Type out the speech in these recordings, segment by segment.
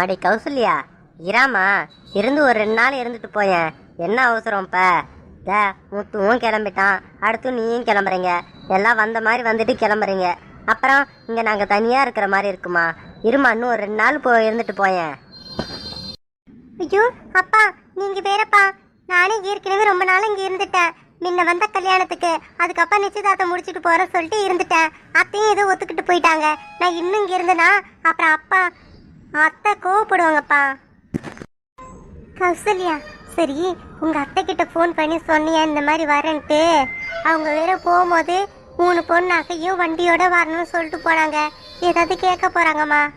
அம்மாடி கௌசல்யா. இராமா இருந்து ஒரு ரெண்டு நாள் இருந்துட்டு போயேன். என்ன அவசரம் இப்போ? த முத்துவும் கிளம்பிட்டான். அடுத்து நீயும் கிளம்புறீங்க. எல்லாம் வந்த மாதிரி வந்துட்டு கிளம்புறீங்க. அப்புறம் இங்கே நாங்கள் தனியாக இருக்கிற மாதிரி இருக்குமா? இருமா இன்னும் ஒரு ரெண்டு நாள் போ இருந்துட்டு போயேன். ஐயோ அப்பா நீங்கள் வேறப்பா. நானே ஏற்கனவே ரொம்ப நாள் இங்கே இருந்துட்டேன். முன்ன வந்த கல்யாணத்துக்கு அதுக்கப்புறம் நிச்சயதார்த்தம் முடிச்சுட்டு போகிறேன்னு சொல்லிட்டு இருந்துட்டேன். அத்தையும் ஏதோ ஒத்துக்கிட்டு போயிட்டாங்க. நான் இன்னும் இங்கே இருந்தேனா? அப்புறம் அப்பா அத்தை கோவப்படுவாங்கப்பா. கௌசல்யா சரி உங்க அத்தை கிட்ட ஃபோன் பண்ணி சொன்னியா இந்த மாதிரி வரேன்ட்டு. அவங்க வேற போகும்போது மூணு பொண்ணு நகையும் வண்டியோட வரணும்னு சொல்லிட்டு போனாங்க. ஏதாவது கேட்க போறாங்கம்மா.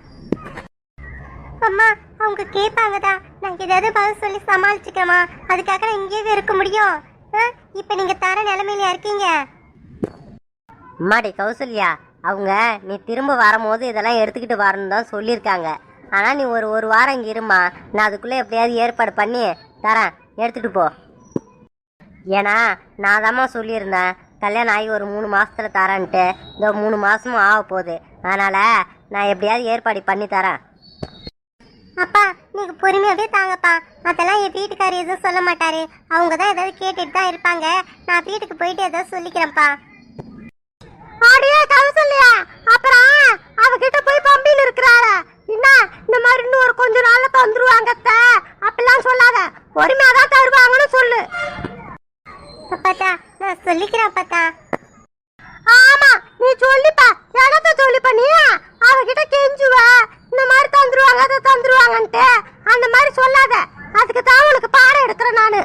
அம்மா அவங்க கேட்பாங்கதா. நான் ஏதாவது பதில் சொல்லி சமாளிச்சுக்கமா அதுக்காக நான் இங்கேயே இருக்க முடியும். ஆ? இப்ப நீங்க தர நிலைமையில இருக்கீங்க. அம்மாடி கௌசல்யா அவங்க நீ திரும்ப வரும்போது இதெல்லாம் எடுத்துக்கிட்டு வரணும் தான் சொல்லியிருக்காங்க. ஆனால் நீ ஒரு ஒரு வாரம் இங்கே இருமா. நான் அதுக்குள்ளே எப்படியாவது ஏற்பாடு பண்ணி தரேன். எடுத்துகிட்டு போ. ஏன்னா நான் தாம்மா சொல்லியிருந்தேன். கல்யாணம் ஆகி ஒரு மூணு மாதத்தில் தரேன்ட்டு. இந்த மூணு மாதமும் ஆக போகுது. அதனால் நான் எப்படியாவது ஏற்பாடு பண்ணி தரேன். அப்பா நீங்கள் பொறுமையாகவே தாங்கப்பா. அதெல்லாம் என் வீட்டுக்காரர் எதுவும் சொல்ல மாட்டாரு. அவங்க தான் ஏதாவது கேட்டுட்டு தான் இருப்பாங்க. நான் வீட்டுக்கு போயிட்டு ஏதாவது சொல்லிக்கிறேன்ப்பா. ஆடியே சொல்லியா? அப்புறம் அவகிட்ட போய் பம்பின்னு இருக்கிறாளா என்ன இந்த மாதிரி இன்னும் ஒரு கொஞ்ச நாள்ல தந்துருவாங்க அத்தை. அப்படிலாம் சொல்லாத. பொறுமையா தான் தருவாங்கன்னு சொல்லு. பாத்தா நான் சொல்லிக்கிறேன் பாத்தா ஆமா நீ சொல்லிப்பா நீ அவகிட்ட கெஞ்சுவ இந்த மாதிரி தந்துருவாங்க அதை தந்துருவாங்கன்ட்டு அந்த மாதிரி சொல்லாத அதுக்கு தான் உனக்கு பாடம் எடுக்கிறேன் நானு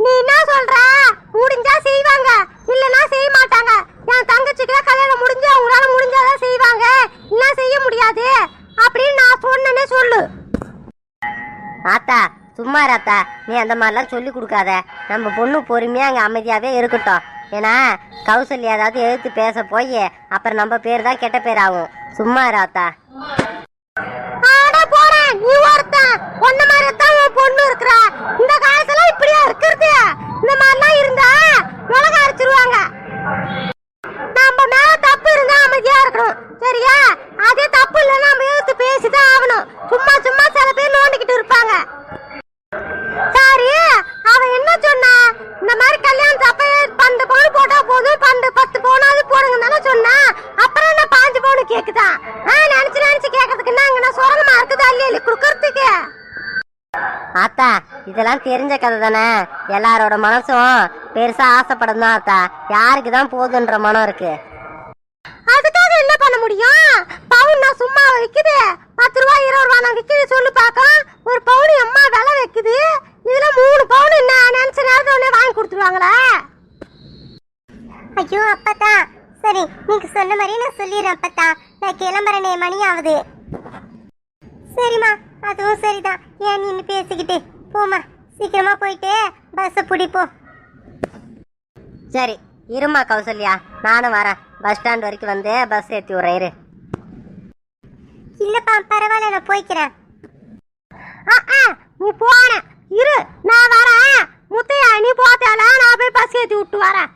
நீ என்ன சொல்ற முடிஞ்சா செய்வாங்க இல்லனா செய்ய மாட்டாங்க என் தங்கச்சிக்கு கல்யாணம் முடிஞ்சு அவங்களால முடிஞ்சாதான் செய்வாங்க இல்ல செய்ய முடியாது அப்படின்னு நான் சொன்னேனே சொல்லு ஆத்தா சும்மா ராத்தா நீ அந்த மாதிரிலாம் சொல்லி கொடுக்காத. நம்ம பொண்ணு பொறுமையா அங்க அமைதியாவே இருக்கட்டும். ஏன்னா கௌசல்யா ஏதாவது எதிர்த்து பேச போய் அப்புறம் நம்ம பேர் தான் கெட்ட பேர் ஆகும் சும்மா ராத்தா போறேன் நீ ஒருத்தன் ஒன்ன மாதிரி தான் உன் பொண்ணு இருக்கிற. இந்த காலத்துல இப்படியா இருக்கிறது? இந்த மாதிரிலாம் இருந்தா உலக அரைச்சிருவாங்க. நம்ம மேல தப்பு இருந்தா அமைதியா இருக்கணும். சரியா? அதே தப்பு இல்லைன்னா நம்ம எதிர்த்து பேசிதான் ஆகணும். சும்மா சும்மா சில பேர் நோண்டிக்கிட்டு இருப்பாங்க. சரி அவ என்ன சொன்னா? இந்த மாதிரி கல்யாணம் அப்ப பன்னெண்டு பவுன் போட்டா போதும்? பன்னெண்டு பத்து பவுனாவது போடுங்க தானே சொன்னா? அப்புறம் என்ன பாஞ்சு பவுன் கேக்குதா? ஆஹ் நினைச்சு நினைச்சு கேட்கறதுக்கு என்ன அங்க நான் இருக்குதா இல்லையா இல்லை குடுக்கறதுக்கு? ஆத்தா இதெல்லாம் தெரிஞ்ச கதை தானே. எல்லாரோட மனசும் பெருசா ஆசைப்படும் தான் ஆத்தா. யாருக்கு தான் போதுன்ற மனம் இருக்கு? முடியும் பவுன் நான் சும்மா விக்குது. பத்து ரூபா இருபது ரூபா நான் விக்குது சொல்லு பார்க்க ஒரு பவுன் அம்மா விலை வைக்குது. இதுல மூணு பவுன் என்ன நினைச்ச நேரத்துல உடனே வாங்கி கொடுத்துருவாங்களா? ஐயோ அப்பத்தா. சரி நீங்க சொன்ன மாதிரி நான் சொல்லிடுறேன் அப்பத்தா. நான் கிளம்புறேனே மணி ஆகுது சரிம்மா அதுவும் சரிதான். ஏன் நின்று பேசிக்கிட்டு? போம்மா சீக்கிரமா போயிட்டு பஸ்ஸை பிடிப்போம் சரி இருமா கௌசல்யா. நானும் வரேன். பஸ் ஸ்டாண்ட் வரைக்கும் வந்து பஸ் ஏற்றி விட்றேன் இரு. இல்லைப்பா பரவாயில்ல நான் போய்க்கிறேன். ஆ, ஆ, நீ போன. இரு நான் வரேன். முத்தையா நீ போத்தால நான் போய் பஸ் ஏற்றி விட்டு வரேன்.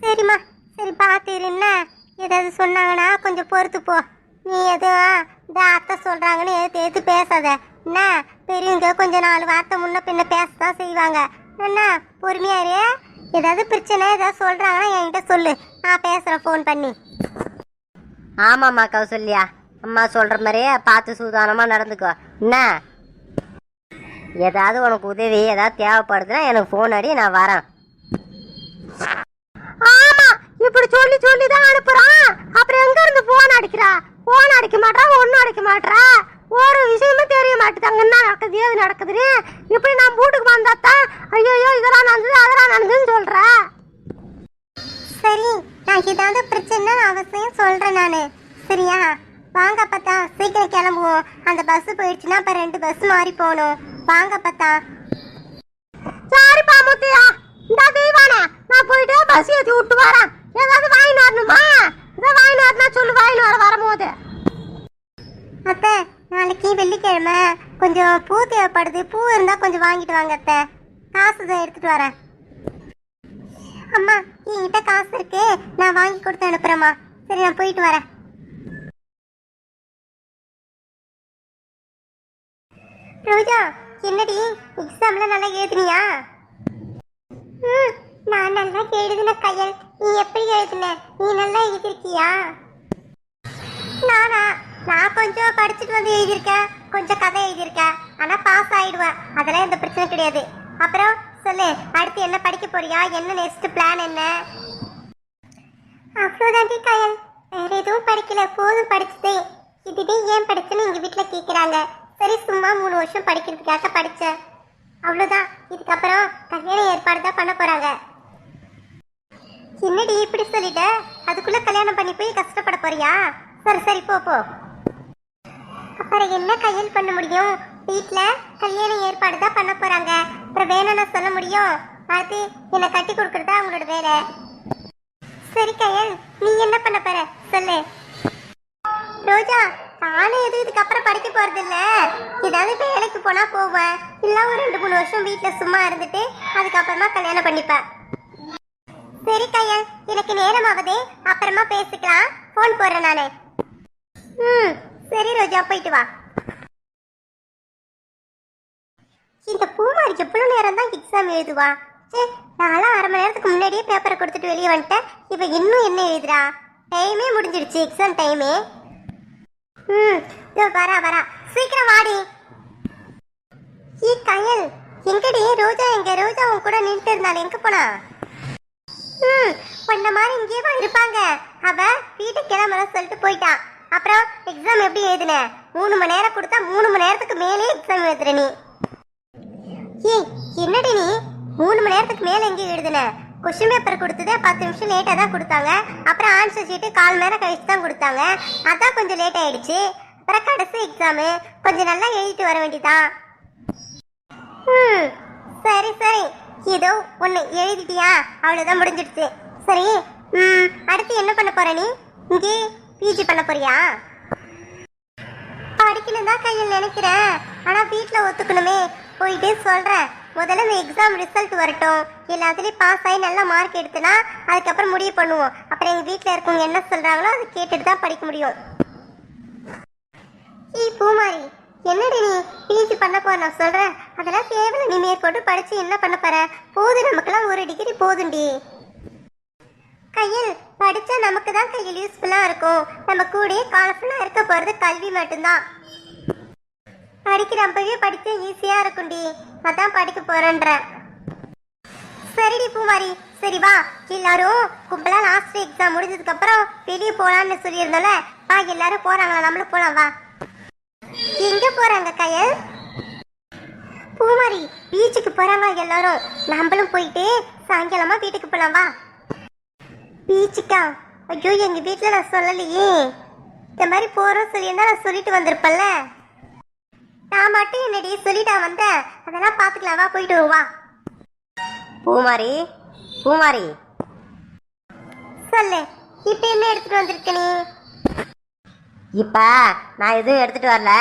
சரிம்மா. சரி பார்த்துரு என்ன? ஏதாவது சொன்னாங்கன்னா கொஞ்சம் பொறுத்து போ. நீ எதுவும் இந்த அத்தை சொல்கிறாங்கன்னு எதுத்து எதுத்து பேசாத. என்ன? பெரியவங்க கொஞ்சம் நாலு வார்த்தை முன்ன பின்ன பேசதான் செய்வாங்க. என்ன? பொறுமையாரு ஏதாவது பிரச்சனை ஏதாவது சொல்றாங்கன்னா என்கிட்ட சொல்லு. நான் பேசுறேன் ஃபோன் பண்ணி. ஆமாம்மா கௌசல்யா. அம்மா சொல்ற மாதிரியே பார்த்து சூதானமா நடந்துக்கோ. என்ன? ஏதாவது உனக்கு உதவி ஏதாவது தேவைப்படுதுன்னா எனக்கு ஃபோன் அடி நான் வரேன். ஆமா இப்படி சொல்லி சொல்லி தான் அனுப்புறான். அப்புறம் எங்க இருந்து போன் அடிக்கிறா? போன் அடிக்க மாட்டா ஒன்னும் அடிக்க மாட்டா ஒரு விஷயமும் தெரிய மாட்டேது அங்க என்ன நடக்குது ஏது நடக்குதுன்னு? இப்படி நான் வீட்டுக்கு வந்தாத்தான் ஐயோ இதெல்லாம் நடந்தது அதெல்லாம் நடந்ததுன்னு சொல்ற? சரி நான் ஏதாவது பிரச்சனை அவசியம் சொல்றேன் நானு. சரியா? வாங்க பத்தா சீக்கிரம் கிளம்புவோம். அந்த பஸ் போயிடுச்சுன்னா அப்ப ரெண்டு பஸ் மாறி போகணும். வாங்க பத்தா சரிப்பா முத்தியா? இந்த தெய்வானே நான் போயிட்டு பஸ் ஏத்தி விட்டு வரேன். ஏதாவது வாங்கிட்டு வரணுமா? இதை வாங்கிட்டு வரணும் சொல்லு வாங்கிட்டு வர வரும்போது. அத்தை நாளைக்கு வெள்ளிக்கிழமை கொஞ்சம் பூ தேவைப்படுது. பூ இருந்தால் கொஞ்சம் வாங்கிட்டு வாங்க அத்தை. காசு தான் எடுத்துட்டு வரேன். அம்மா என்கிட்ட காசு இருக்கு. நான் வாங்கி கொடுத்து அனுப்புறேம்மா. சரி நான் போயிட்டு வரேன். ரோஜா என்னடி? எக்ஸாம்ல நல்லா எழுதுனியா? ம் நான் நல்லா எழுதின கையல். நீ எப்படி எழுதின? நீ நல்லா எழுதிருக்கியா நானா? நான் கொஞ்சம் படிச்சுட்டு வந்து எழுதியிருக்கேன். கொஞ்சம் கதை எழுதியிருக்கேன். ஆனால் பாஸ் ஆகிடுவேன் அதெல்லாம் எந்த பிரச்சனை கிடையாது. அப்புறம் சொல்லு அடுத்து என்ன படிக்க போறியா? என்ன நெக்ஸ்ட் பிளான் என்ன? அவ்வளோதாண்டி கயல். வேற எதுவும் படிக்கல. போதும் படிச்சதே இதுவே ஏன் படிச்சேன்னு எங்கள் வீட்டில் கேட்குறாங்க சரி சும்மா மூணு வருஷம் படிக்கிறதுக்காக படித்தேன் அவ்வளோதான் இதுக்கப்புறம் கல்யாண ஏற்பாடு தான் பண்ண போகிறாங்க என்னடி இப்படி சொல்லிட்ட? அதுக்குள்ளே கல்யாணம் பண்ணி போய் கஷ்டப்பட போறியா? சரி சரி போ போ. அப்புறம் என்ன கையல் பண்ண முடியும்? வீட்டில் கல்யாண ஏற்பாடு தான் பண்ண போகிறாங்க அப்புறம் வேணும்னா சொல்ல முடியும். அது என்னை கட்டி கொடுக்கறது அவங்களோட வேலை. சரி கையல் நீ என்ன பண்ண போற? சொல்லு. ரோஜா நானும் எதுவும் இதுக்கப்புறம் படிக்க போறது ஏதாவது வேலைக்கு போனால் போவேன். இல்லை ஒரு ரெண்டு மூணு வருஷம் வீட்டில் சும்மா இருந்துட்டு அதுக்கப்புறமா கல்யாணம் பண்ணிப்பேன். சரி கையல் எனக்கு நேரம் ஆகுது அப்புறமா பேசிக்கலாம். ஃபோன் போடுறேன் நான். ம். சரி ரோஜா போயிட்டு வா. இந்த பூமாரிக்கு எவ்வளவு நேரம் தான் எக்ஸாம் எழுதுவா? சே நான்லாம் அரை மணி நேரத்துக்கு முன்னாடியே பேப்பரை கொடுத்துட்டு வெளியே வந்துட்டேன். இவ இன்னும் என்ன எழுதுறா? டைமே முடிஞ்சிடுச்சு எக்ஸாம் டைமே ம் இதோ வரா வரா. சீக்கிரம் வாடி. ஈ கயல் எங்கடி? ரோஜா எங்க? ரோஜா உன் கூட நின்றுட்டு இருந்தாள் எங்க போனா? ம் பண்ண மாதிரி இங்கேயே தான் இருப்பாங்க. அவ வீட்டுக்கு கிளம்புற சொல்லிட்டு போயிட்டான் அப்புறம் எக்ஸாம் எப்படி எழுதுன? மூணு மணி நேரம் கொடுத்தா மூணு மணி நேரத்துக்கு மேலே எக்ஸாம் எழுதுற நீ. ஏய் என்னடி நீ? மூணு மணி நேரத்துக்கு மேலே எங்கே எழுதுன? கொஸ்டின் பேப்பர் கொடுத்ததே பத்து நிமிஷம் லேட்டாக தான் கொடுத்தாங்க. அப்புறம் ஆன்சர் ஷீட்டு கால் மணி நேரம் கழிச்சு தான் கொடுத்தாங்க. அதான் கொஞ்சம் லேட் ஆயிடுச்சு. அப்புறம் கடைசி எக்ஸாமு கொஞ்சம் நல்லா எழுதிட்டு வர வேண்டியதான் ம் சரி சரி. ஏதோ ஒன்று எழுதிட்டியா? அவ்வளோதான் முடிஞ்சிடுச்சு. சரி ம் அடுத்து என்ன பண்ண போற நீ? இங்கே பிஜி பண்ண போறியா? படிக்கணும் தான் கையில் நினைக்கிறேன். ஆனால் வீட்டில் ஒத்துக்கணுமே. போயிட்டே சொல்கிறேன் முதல்ல இந்த எக்ஸாம் ரிசல்ட் வரட்டும். எல்லாத்துலேயும் பாஸ் ஆகி நல்ல மார்க் எடுத்துனா அதுக்கப்புறம் முடிவு பண்ணுவோம். அப்புறம் எங்கள் வீட்டில் இருக்கவங்க என்ன சொல்கிறாங்களோ அதை கேட்டுட்டு தான் படிக்க முடியும். ஈ பூமாரி என்னடி நீ பிஜி பண்ண போற? நான் சொல்கிறேன் அதெல்லாம் தேவையில்ல. நீ மேற்கொண்டு படித்து என்ன பண்ண போற? போதும். நமக்கெல்லாம் ஒரு டிகிரி போதும்டி. கையில் படிச்சா நமக்கு தான் கையில் யூஸ்ஃபுல்லா இருக்கும். நம்ம கூடயே காலஃபுல்லா இருக்க போறது கல்வி மட்டும்தான். படிக்கிற அப்பவே படிச்சா ஈஸியா இருக்கும்டி. அதான் படிக்க போறேன்ற. சரிடி பூமாரி சரி வா. எல்லாரும் கும்பலா லாஸ்ட் எக்ஸாம் முடிஞ்சதுக்கு அப்புறம் வெளியே போகலான்னு சொல்லியிருந்தோம்ல. வா எல்லாரும் போறாங்களா? நம்மளும் போலாம் வா. எங்க போறாங்க கையல்? பூமாரி பீச்சுக்கு போறாங்க எல்லாரும்? நம்மளும் போயிட்டு சாயங்காலமா வீட்டுக்கு போலாம் வா. பீச்சுக்கா. ஐயோ எங்கள் வீட்டில் நான் சொல்லலையே. இந்த மாதிரி போகிறோம் சொல்லியிருந்தா நான் சொல்லிட்டு வந்திருப்பேன்ல. நான் மட்டும் என்னடி சொல்லிட்டா வந்தேன். அதெல்லாம் பார்த்துக்கலாம். வா போயிட்டு வருவா வா. பூமாரி பூமாரி. சொல்லு இப்போ என்ன எடுத்துட்டு வந்திருக்க நீ? இப்போ நான் எதுவும் எடுத்துட்டு வரல.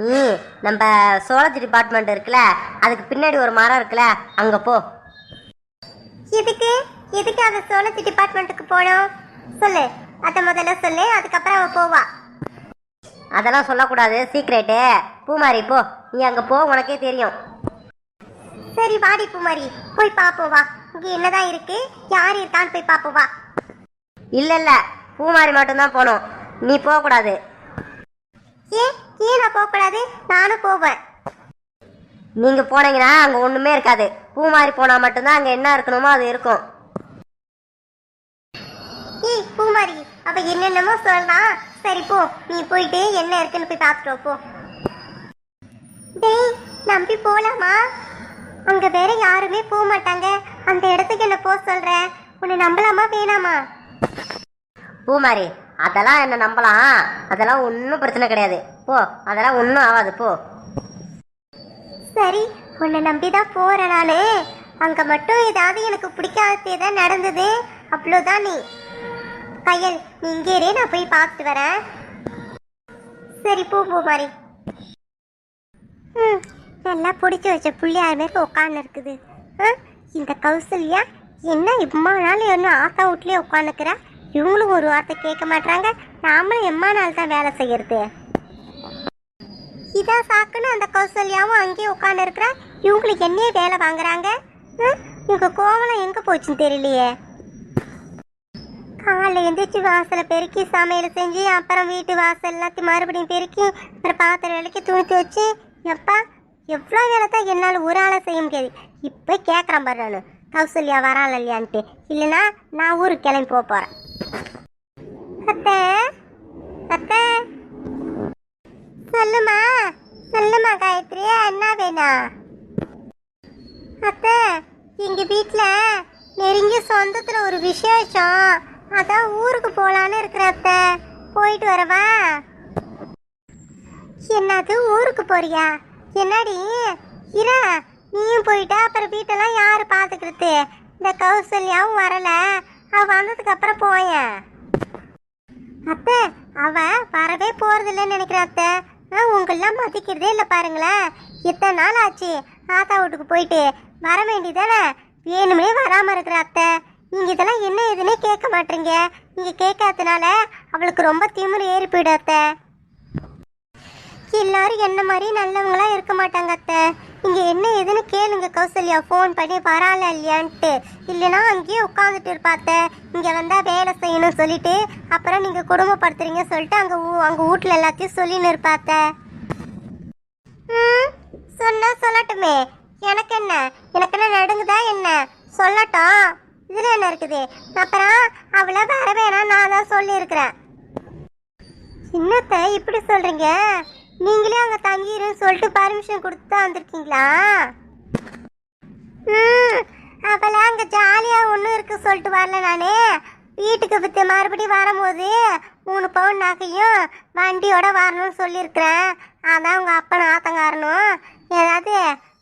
நீ நம்ம சோலஜி டிபார்ட்மெண்ட் இருக்குல்ல அதுக்கு பின்னாடி ஒரு மரம் இருக்குல்ல அங்கே போ. எதுக்கு? எதுக்கு அவ சோலஜி டிபார்ட்மெண்ட்டுக்கு போனோம்? சொல்லு. அத முதல்ல சொல்லு அதுக்கப்புறம் அவ போவா. அதெல்லாம் சொல்லக்கூடாது சீக்ரெட்டு பூமாரி போ. நீ அங்கே போ உனக்கே தெரியும். சரி வாடி பூமாரி. போய் பாப்போம் வா. இங்க என்னதான் இருக்கு? யார் இருக்கான்னு போய் பாப்போம் வா. இல்லை இல்லை. பூமாரி மட்டும்தான் போகணும் நீ போகக்கூடாது. ஏன் ஏன் நான் போகக்கூடாது? நானும் போவேன். நீங்கள் போனீங்கன்னா அங்கே ஒன்றுமே இருக்காது. பூமாரி போனால் மட்டும்தான் அங்கே என்ன இருக்கணுமோ அது இருக்கும். ஏய் பூமாரி அவ என்னென்னமோ சொல்றான் சரி போ. நீ போயிட்டு என்ன இருக்குன்னு போய் பார்த்துட்டு வா, போ. டேய் நம்பி போலாமா? அங்க வேற யாருமே போக மாட்டாங்க. அந்த இடத்துக்கு என்ன போக சொல்ற? உன்னை நம்பலாமா வேணாமா? பூமாரி அதெல்லாம் என்ன நம்பலாம்? அதெல்லாம் ஒன்றும் பிரச்சனை கிடையாது. போ அதெல்லாம் ஒன்றும் ஆகாது போ. சரி உன்னை நம்பி தான் போறேன் நானு. அங்க மட்டும் ஏதாவது எனக்கு பிடிக்காதது ஏதாவது நடந்தது. அவ்வளோதான் நீ. கையல் நீ இங்கே இரு, நான் போய் பார்த்துட்டு வரேன். சரி போ போ மாதிரி ம் நல்லா பிடிச்சி வச்ச புள்ளியார் மாரி உட்காந்து இருக்குது. ஆ, இந்த கௌசல்யா என்ன இம்மா நாள் இன்னும் ஆத்தா வீட்லேயே உட்காந்துக்கிறா இவங்களும் ஒரு வார்த்தை கேட்க மாட்டாங்க நாமளும் எம்மா நாள் தான் வேலை செய்யறது? இதான் சாக்குன்னு அந்த கௌசல்யாவும் அங்கேயே உட்காந்து இருக்கிறா இவங்களுக்கு என்னையே வேலை வாங்குறாங்க? ம், இவங்க கோவலம் எங்கே போச்சுன்னு தெரியலையே. காலைல எழுந்திரிச்சு வாசலை பெருக்கி சமையல் செஞ்சு அப்புறம் வீட்டு வாசல் எல்லாத்தையும் மறுபடியும் பெருக்கி அப்புறம் பாத்திரம் விலைக்கு துணித்து வச்சு எப்பா எவ்வளோ வேலை தான் என்னால் ஒரு ஆளை செய்ய முடியாது. இப்போ கேட்குறேன் பாரு நான். கௌசல்யா வராள் இல்லையான்ட்டு. இல்லைன்னா நான் ஊருக்கு கிளம்பி போக போகிறேன் அத்தை அத்தை. சொல்லுமா சொல்லுமா காயத்ரி என்ன வேணும் அத்தை எங்கள் வீட்டில் நெருங்கிய சொந்தத்தில் ஒரு விசேஷம். அதான் ஊருக்கு போகலான்னு இருக்கிறத்த போயிட்டு வரவா? என்னது ஊருக்கு போறியா? என்னடி? இரா நீயும் போயிட்டா அப்புறம் வீட்டெல்லாம் யாரு பார்த்துக்கிறது இந்த கௌசல்யாவும் வரல. அவ வந்ததுக்கு அப்புறம் போயேன். அத்தை அவ வரவே போறதில்லன்னு இல்லைன்னு நினைக்கிறேன் ஆ, உங்களெல்லாம் மதிக்கிறதே இல்லை பாருங்களேன். இத்தனை நாள் ஆச்சு? ஆத்தா வீட்டுக்கு போயிட்டு வர வேண்டியதானே? வேணுமே வராம இருக்கிற அத்தை. நீங்க இதெல்லாம் என்ன எதுனே கேட்க மாட்டீங்க. நீங்க கேட்காதனால அவளுக்கு ரொம்ப திமிரு ஏறி போயிடாத்த அத்தை. எல்லாரும் என்ன மாதிரி நல்லவங்களா இருக்க மாட்டாங்க அத்தை. நீங்க என்ன ஏதுன்னு கேளுங்க கௌசல்யா. ஃபோன் பண்ணி பரவாயில்ல இல்லையான்ட்டு. இல்லைன்னா அங்கேயே உட்காந்துட்டு இருப்பாத்த இங்க வந்தா வேலை செய்யணும் சொல்லிட்டு அப்புறம் நீங்க குடும்பப்படுத்துறீங்க சொல்லிட்டு அங்க ஊ- அங்க வீட்ல எல்லாத்தையும் சொல்லின்னு இருப்பாத்த ம், சொன்னா சொல்லட்டுமே. எனக்கு என்ன? எனக்கு என்ன நடுங்குதா என்ன? சொல்லட்டும் இதுல என்ன இருக்குது. அப்புறம் அவளை வர வேணாம் நான் தான் சொல்லியிருக்கிறேன். என்னத்த இப்படி சொல்றீங்க? நீங்களே அங்க தங்கிருன்னு சொல்லிட்டு பர்மிஷன் கொடுத்து தான் வந்திருக்கீங்களா? ம் அவள அங்க ஜாலியா ஒன்றும் இருக்கு சொல்லிட்டு வரல நானே. வீட்டுக்கு வித்து மறுபடியும் வரும்போது மூணு பவுன் நகையும் வண்டியோட வரணும்னு சொல்லியிருக்கிறேன். அதான் உங்க அப்பன் ஆத்தங்காரனும். ஏதாவது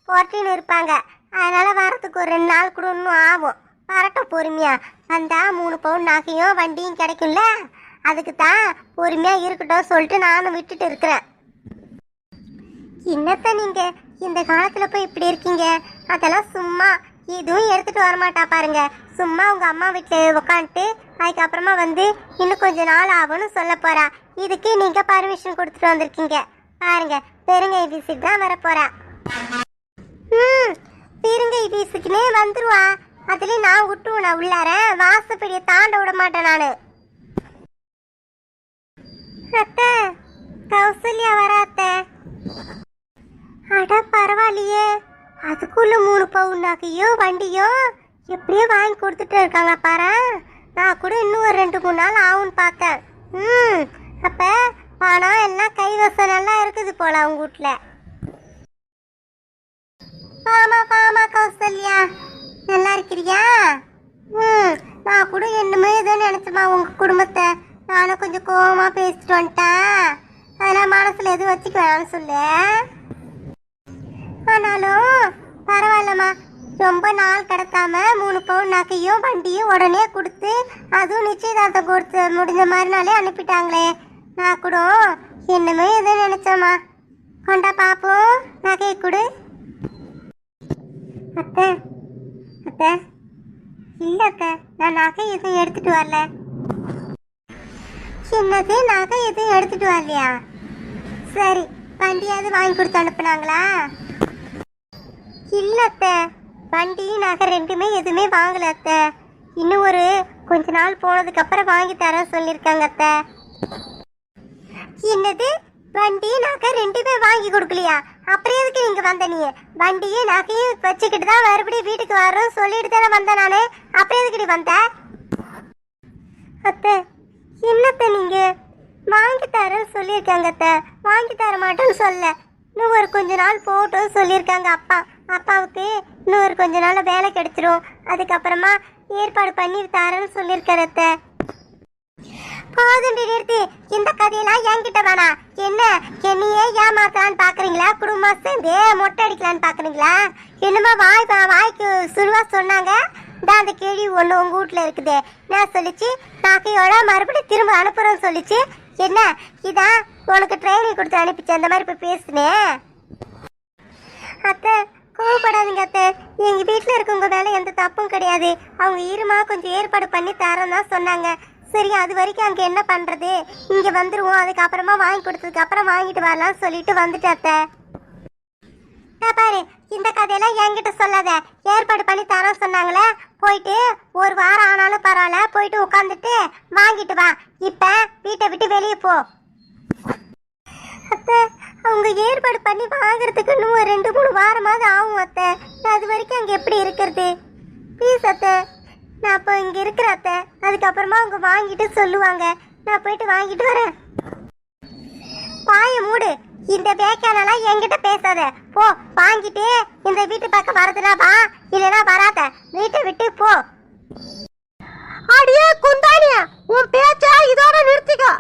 பொட்டின்னு இருப்பாங்க. அதனால வரதுக்கு ஒரு ரெண்டு நாள் கூட இன்னும் ஆகும். வரட்டும் பொறுமையா. வந்தா மூணு பவுன் நகையும் வண்டியும் கிடைக்கும்ல? அதுக்கு தான் பொறுமையா இருக்கட்டும் சொல்லிட்டு நானும் விட்டுட்டு இருக்கிறேன். என்னத்த நீங்க? இந்த காலத்துல போய் இப்படி இருக்கீங்க? அதெல்லாம் சும்மா எதுவும் எடுத்துட்டு வரமாட்டா பாருங்க. சும்மா உங்க அம்மா வீட்டுல உட்காந்துட்டு அதுக்கப்புறமா வந்து இன்னும் கொஞ்ச நாள் ஆகும்னு சொல்ல போறா. இதுக்கு நீங்க பர்மிஷன் கொடுத்துட்டு வந்திருக்கீங்க. பாருங்க பெருங்கை வீசுக்கு தான் வர ம் பெருங்கை வீசுக்குனே வந்துருவா. அதுலயும் நான் விட்டுருவேன் நான் உள்ளார. வாசப்படியை தாண்ட விட மாட்டேன் நானு. அத்தை கௌசல்யா வராத்த அட பரவாயில்லையே. அதுக்குள்ள மூணு பவுன் நகையோ வண்டியோ எப்படியோ வாங்கி கொடுத்துட்டு இருக்காங்க பாரு. நான் கூட இன்னும் ஒரு ரெண்டு மூணு நாள் ஆகும்னு பார்த்தேன். ம் அப்ப பணம் எல்லாம் கைவசம் நல்லா இருக்குது போல அவங்க வீட்ல பாமா பாமா கௌசல்யா. நல்லா இருக்கிறியா? ம் நான் கூட என்னமோ ஏதோ நினைச்சமா உங்கள் குடும்பத்தை. நானும் கொஞ்சம் கோபமாக பேசிட்டு வந்துட்டேன் அதெல்லாம் மனசில் எதுவும் வச்சுக்க வேணாம்னு சொல்லு. ஆனாலும் பரவாயில்லம்மா. ரொம்ப நாள் கிடக்காம மூணு பவுன் நகையும் வண்டியும் உடனே கொடுத்து அதுவும் நிச்சயதார்த்தம் கொடுத்து முடிஞ்ச மாதிரினாலே அனுப்பிட்டாங்களே. நான் கூட என்னமே எதோ நினைச்சேம்மா. கொண்டா பாப்போம். நகையை கொடு. அத்தை அத்தை. இல்ல அத்தை நான் நகை எதுவும் எடுத்துட்டு வரல. என்னது நகை எதுவும் எடுத்துட்டு வரலையா? சரி வண்டியாவது வாங்கி கொடுத்து அனுப்புனாங்களா? இல்ல அத்தை வண்டி நகை ரெண்டுமே எதுவுமே வாங்கல அத்தை. இன்னும் ஒரு கொஞ்ச நாள் போனதுக்கு அப்புறம் வாங்கி தர சொல்லியிருக்காங்க அத்தை. என்னது வண்டி நகை ரெண்டுமே வாங்கி கொடுக்கலையா? அப்புறம் எதுக்கு நீங்க வந்த நீ? வண்டியும் நகையும் வச்சுக்கிட்டு தான் மறுபடியும் வீட்டுக்கு வரோம் சொல்லிட்டு தானே வந்தேன் நானு. அப்புறம் எதுக்கு நீ வந்த? அத்தை என்னத்த நீங்க? வாங்கி தரேன்னு சொல்லியிருக்காங்க அத்தை. வாங்கி தர மாட்டேன்னு சொல்ல. இன்னும் ஒரு கொஞ்ச நாள் போட்டும் சொல்லியிருக்காங்க அப்பா. அப்பாவுக்கு இன்னும் ஒரு கொஞ்ச நாள் வேலை கிடைச்சிரும். அதுக்கப்புறமா ஏற்பாடு பண்ணி தரேன்னு சொல்லியிருக்காரு அத்தை. போதுண்டி நிறுத்து. இந்த கதையெல்லாம் என்கிட்ட வேணாம் என்ன? என்னையே ஏமாத்தலான்னு பாக்குறீங்களா? குடும்பம் சேர்ந்து மொட்டை அடிக்கலான்னு பாக்குறீங்களா? என்னமா வாய் பா- வாய்க்கு சுருவா சொன்னாங்க. தான் அந்த கேள்வி ஒன்று உங்க வீட்ல இருக்குது. நான் சொல்லிச்சு நாக்கையோட மறுபடியும் திரும்ப அனுப்புறேன்னு சொல்லிச்சு. என்ன? இதான் உனக்கு ட்ரைனிங் கொடுத்து அனுப்பிச்சு அந்த மாதிரி இப்போ பேசுனேன் அத்தை கோவப்படாதீங்க அத்தை. எங்கள் வீட்டில் இருக்கவங்க மேலே எந்த தப்பும் கிடையாது. அவங்க ஈரமாக கொஞ்சம் ஏற்பாடு பண்ணி தரோம் தான் சொன்னாங்க. சரி அது வரைக்கும் அங்கே என்ன பண்ணுறது இங்கே வந்துடுவோம் அதுக்கப்புறமா வாங்கி கொடுத்ததுக்கு அப்புறம் வாங்கிட்டு வரலாம்னு சொல்லிட்டு வந்துட்டேன் அத்தை. பாரு இந்த கதையெல்லாம் என்கிட்ட சொல்லாத. ஏற்பாடு பண்ணி தரோம் சொன்னாங்களே. போயிட்டு ஒரு வாரம் ஆனாலும் பரவாயில்ல போயிட்டு உட்காந்துட்டு வாங்கிட்டு வா. இப்ப வீட்டை விட்டு வெளியே போ. அத்தை அவங்க ஏற்பாடு பண்ணி வாங்குறதுக்கு இன்னும் ஒரு ரெண்டு மூணு வாரமாவது ஆகும் அத்தை. அது வரைக்கும் அங்கே எப்படி இருக்கிறது? ப்ளீஸ் அத்தை. நான் இப்போ இங்கே இருக்கிற அத்தை அதுக்கப்புறமா அவங்க வாங்கிட்டு சொல்லுவாங்க. நான் போயிட்டு வாங்கிட்டு வரேன். பாய மூடு. இந்த பேக்கானெல்லாம் என்கிட்ட பேசாத. போ வாங்கிட்டு இந்த வீட்டு பக்கம் வரதுனா வா. இல்லைனா வராத. வீட்டை விட்டு போ. அடியே குந்தானியா உன் பேச்சா இதோட நிறுத்திக்கோ.